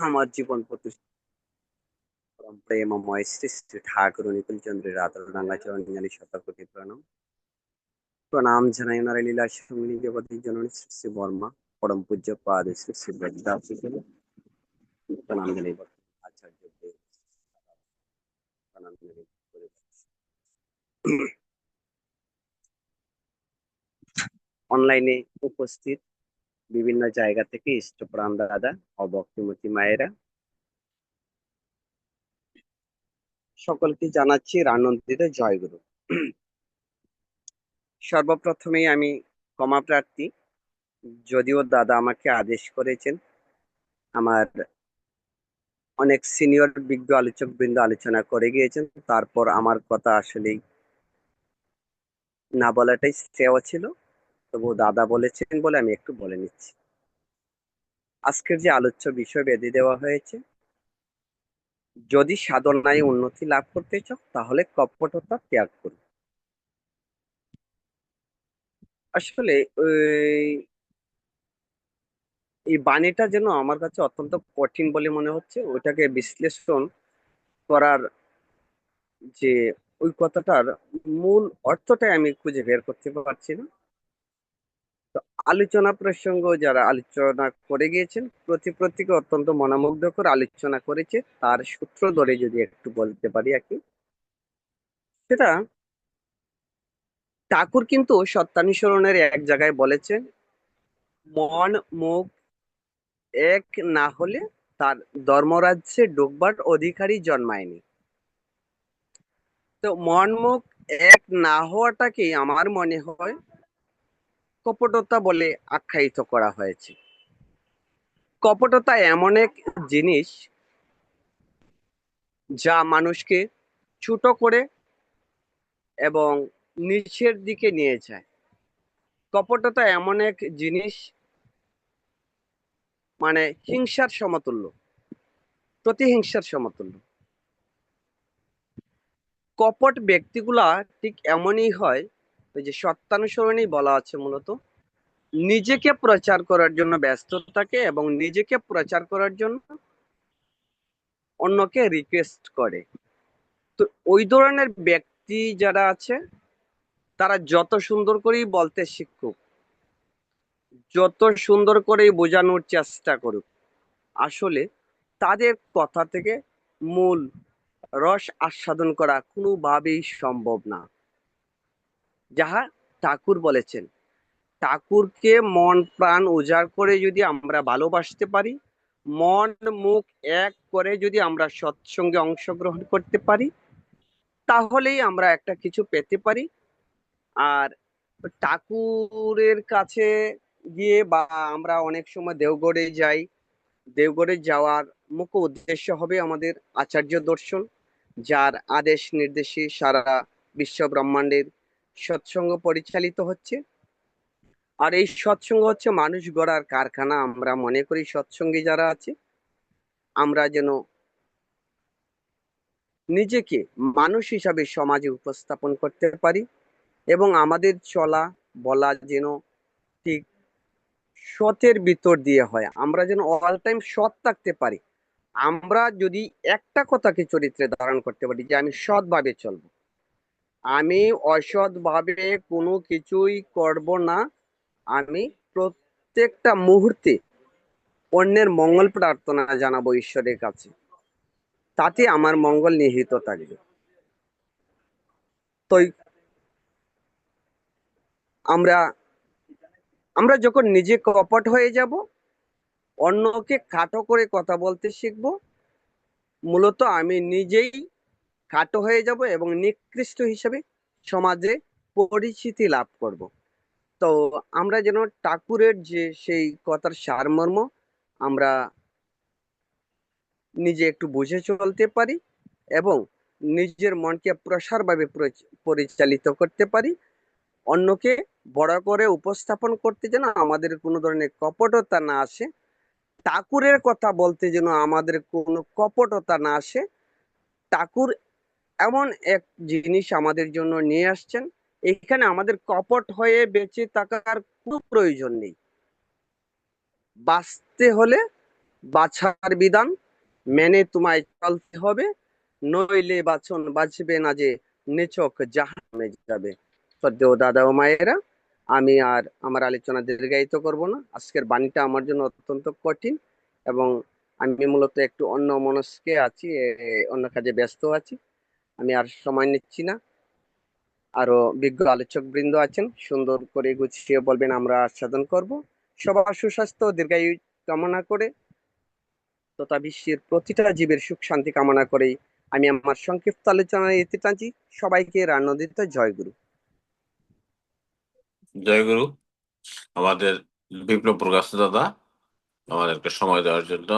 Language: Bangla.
আমার জীবন প্রতিষ্ঠা পরম প্রেমময় শ্রী ঠাকুর নিকুল চন্দ্রের আদর রাঙ্গাচরণ জানি শতকোটি প্রণাম প্রণাম জানাই ওনারা লীলা সঙ্গী জগতী জননী শ্রী বর্মা পরম পূজ্য পাদ শ্রী শ্রী ব্রজদাস প্রণাম জানাই আচার্য প্রণাম জানাই অনলাইনে উপস্থিত বিভিন্ন জায়গা থেকে ইষ্টপ্রাণ দাদা অভক্তিমতী মায়েরা। সকলকে জানাচ্ছি রানন্দিত জয়গুরু সর্বপ্রথমেই আমি ক্ষমা প্রার্থী। যদিও দাদা আমাকে আদেশ করেছেন, আমার অনেক সিনিয়র বিজ্ঞ আলোচক বৃন্দ আলোচনা করে গিয়েছেন, তারপর আমার কথা আসলেই না বলাটাই শ্রেয় ছিল। তবু দাদা বলেছেন বলে আমি একটু বলে নিচ্ছি। আজকের যে আলোচ্য বিষয় বেঁধে দেওয়া হয়েছে, যদি সাধনায় উন্নতি লাভ করতে চাও, তাহলে কপটতা ত্যাগ করো। আসলে এই বাণীটা যেন আমার কাছে অত্যন্ত কঠিন বলে মনে হচ্ছে, ওইটাকে বিশ্লেষণ করার যে ওই কথাটার মূল অর্থটাই আমি খুঁজে বের করতে পারছি না। আলোচনা প্রসঙ্গ যারা আলোচনা করে গিয়েছেন, প্রতি প্রত্যেকে অত্যন্ত মনোমুগ্ধকর আলোচনা করেছে। তার সূত্র ধরে যদি একটু বলতে পারি আর কি। সেটা ঠাকুর কিন্তু সত্যানুসরণের এক জায়গায় বলেছেন, মন, মুখ এক না হলে তার ধর্মরাজ্যে ডুববার অধিকারী জন্মায়নি। তো মন, মুখ এক না হওয়াটাকেই আমার মনে হয় কপটতা বলে আখ্যায়িত করা হয়েছে। কপটতা এমন এক জিনিস যা মানুষকে ছোট করে এবং নিচের দিকে নিয়ে যায়। কপটতা এমন এক জিনিস মানে হিংসার সমতুল্য, প্রতিহিংসার সমতুল্য। কপট ব্যক্তিগুলা ঠিক এমনই হয় ওই যে সত্যানুসরণেই বলা আছে মূলত। নিজেকে প্রচার করার জন্য ব্যস্ত থাকে এবং নিজেকে প্রচার করার জন্য অন্যকে রিকোয়েস্ট করে। তো ওই ধরনের ব্যক্তি যারা আছে, তারা যত সুন্দর করেই বলতে শিখুক, যত সুন্দর করেই বোঝানোর চেষ্টা করুক, আসলে তাদের কথা থেকে মূল রস আস্বাদন করা কোনোভাবেই সম্ভব না। যাহা ঠাকুর বলেছেন। ঠাকুরকে মন প্রাণ উজাড় করে যদি আমরা ভালোবাসতে পারি, মন মুখ এক করে যদি আমরা সৎসঙ্গে অংশগ্রহণ করতে পারি, তাহলেই আমরা একটা কিছু পেতে পারি। আর ঠাকুরের কাছে গিয়ে বা আমরা অনেক সময় দেওগড়ে যাই দেওগড়ে যাওয়ার মুখ্য উদ্দেশ্য হবে আমাদের আচার্য দর্শন, যার আদেশ নির্দেশে সারা বিশ্ব ব্রহ্মাণ্ডের সৎসঙ্গ পরিচালিত হচ্ছে। আর এই সৎসঙ্গ হচ্ছে মানুষ গড়ার কারখানা। আমরা মনে করি সৎসঙ্গে যারা আছে, আমরা যেন নিজেকে মানুষ হিসাবে সমাজে উপস্থাপন করতে পারি এবং আমাদের চলা, বলা যেন ঠিক সতের ভিতর দিয়ে হয়। আমরা যেন অল টাইম সৎ থাকতে পারি। আমরা যদি একটা কথাকে চরিত্রে ধারণ করতে পারি যে আমি সৎভাবে চলবো। আমি অসৎভাবে কোনো কিছুই করব না। আমি প্রত্যেকটা মুহূর্তে অন্যের মঙ্গল প্রার্থনা জানাব ঈশ্বরের কাছে। তাতে আমার মঙ্গল নিহিত থাকবে। তো আমরা আমরা যখন নিজে কপট হয়ে যাব, অন্যকে খাটো করে কথা বলতে শিখব, মূলত আমি নিজেই খাটো হয়ে যাব এবং নিকৃষ্ট হিসেবে সমাজে পরিচিতি লাভ করব। তো আমরা যেন ঠাকুরের যে সেই কথার সারমর্ম আমরা নিজে একটু বুঝে চলতে পারি এবং নিজের মনকে প্রসারভাবে পরিচালিত করতে পারি। অন্যকে বড় করে উপস্থাপন করতে যেন আমাদের কোনো ধরনের কপটতা না আসে, ঠাকুরের কথা বলতে যেন আমাদের কোনো কপটতা না আসে, ঠাকুর এমন এক জিনিস আমাদের জন্য নিয়ে আসছেন। এখানে আমাদের কপট হয়ে বেঁচে থাকার কোনো প্রয়োজন নেই। বাঁচতে হলে বাছার বিধান, মেনে তোমায় চলতে হবে, নইলে বাছন বাঁচবে না যে নেচক জাহান্নামে যাবে। শ্রদ্ধেয় দাদা ও মায়েরা, আমি আর আমার আলোচনা দীর্ঘায়িত করব না। আজকের বাণীটা আমার জন্য অত্যন্ত কঠিন এবং আমি মূলত একটু অন্য মনস্কে আছি অন্য কাজে ব্যস্ত আছি। আমি আর সময় নিচ্ছি না। আরও বিজ্ঞ আলোচক বৃন্দ আছেন, সুন্দর করে গুছিয়ে বলবেন, আমরা আচ্ছাদন করব। সবার সুস্বাস্থ্য, দীর্ঘায়ু কামনা করে তথা বিশ্বের প্রতিটা জীবের সুখ শান্তি কামনা করেই আমি আমার সংক্ষিপ্ত আলোচনায় এতে টানছি। সবাইকে রান্নদিত জয়গুরু জয়গুরু আমাদের বিপ্লব প্রকাশ দাদা, আমাদেরকে সময় দেওয়ার জন্য